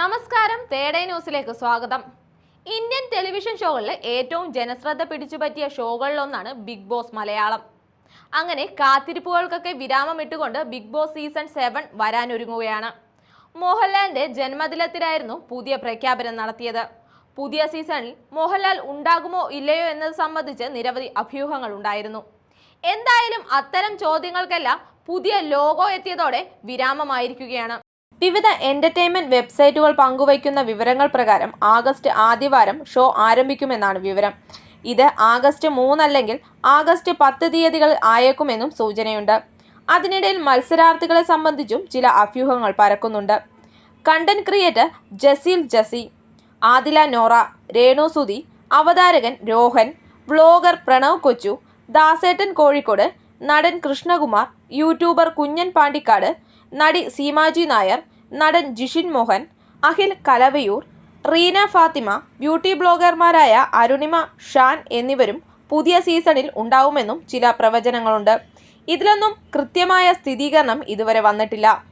നമസ്കാരം തേടേ ന്യൂസിലേക്ക് സ്വാഗതം. ഇന്ത്യൻ ടെലിവിഷൻ ഷോകളിൽ ഏറ്റവും ജനശ്രദ്ധ പിടിച്ചുപറ്റിയ ഷോകളിലൊന്നാണ് ബിഗ് ബോസ് മലയാളം. അങ്ങനെ കാത്തിരിപ്പുകൾക്കൊക്കെ വിരാമം ഇട്ടുകൊണ്ട് ബിഗ് ബോസ് സീസൺ സെവൻ വരാനൊരുങ്ങുകയാണ്. മോഹൻലാലിന്റെ ജന്മദിനത്തിലായിരുന്നു പുതിയ പ്രഖ്യാപനം നടത്തിയത്. പുതിയ സീസണിൽ മോഹൻലാൽ ഉണ്ടാകുമോ ഇല്ലയോ എന്നത് സംബന്ധിച്ച് നിരവധി അഭ്യൂഹങ്ങൾ ഉണ്ടായിരുന്നു. എന്തായാലും അത്തരം ചോദ്യങ്ങൾക്കെല്ലാം പുതിയ ലോഗോ എത്തിയതോടെ വിരാമമായിരിക്കുകയാണ്. വിവിധ എന്റർടൈൻമെന്റ് വെബ്സൈറ്റുകൾ പങ്കുവയ്ക്കുന്ന വിവരങ്ങൾ പ്രകാരം ആഗസ്റ്റ് ആദ്യവാരം ഷോ ആരംഭിക്കുമെന്നാണ് വിവരം. ഇത് ആഗസ്റ്റ് മൂന്നല്ലെങ്കിൽ ആഗസ്റ്റ് പത്ത് തീയതികൾ ആയേക്കുമെന്നും സൂചനയുണ്ട്. അതിനിടയിൽ മത്സരാർത്ഥികളെ സംബന്ധിച്ചും ചില അഭ്യൂഹങ്ങൾ പരക്കുന്നുണ്ട്. കണ്ടന്റ് ക്രിയേറ്റർ ജസീൽ ജസി ആദില നോറ രേണു സുധി അവതാരകൻ രോഹൻ വ്ലോഗർ പ്രണവ് കൊച്ചു ദാസേട്ടൻ കോഴിക്കോട് നടൻ കൃഷ്ണകുമാർ യൂട്യൂബർ കുഞ്ഞൻ പാണ്ടിക്കാട് നടി സീമാജി നായർ നടൻ ജിഷിൻ മോഹൻ അഖിൽ കലവയൂർ റീന ഫാത്തിമ ബ്യൂട്ടി ബ്ലോഗർമാരായ അരുണിമ ഷാൻ എന്നിവരും പുതിയ സീസണിൽ ഉണ്ടാവുമെന്നും ചില പ്രവചനങ്ങളുണ്ട്. ഇതിലൊന്നും കൃത്യമായ സ്ഥിരീകരണം ഇതുവരെ വന്നിട്ടില്ല.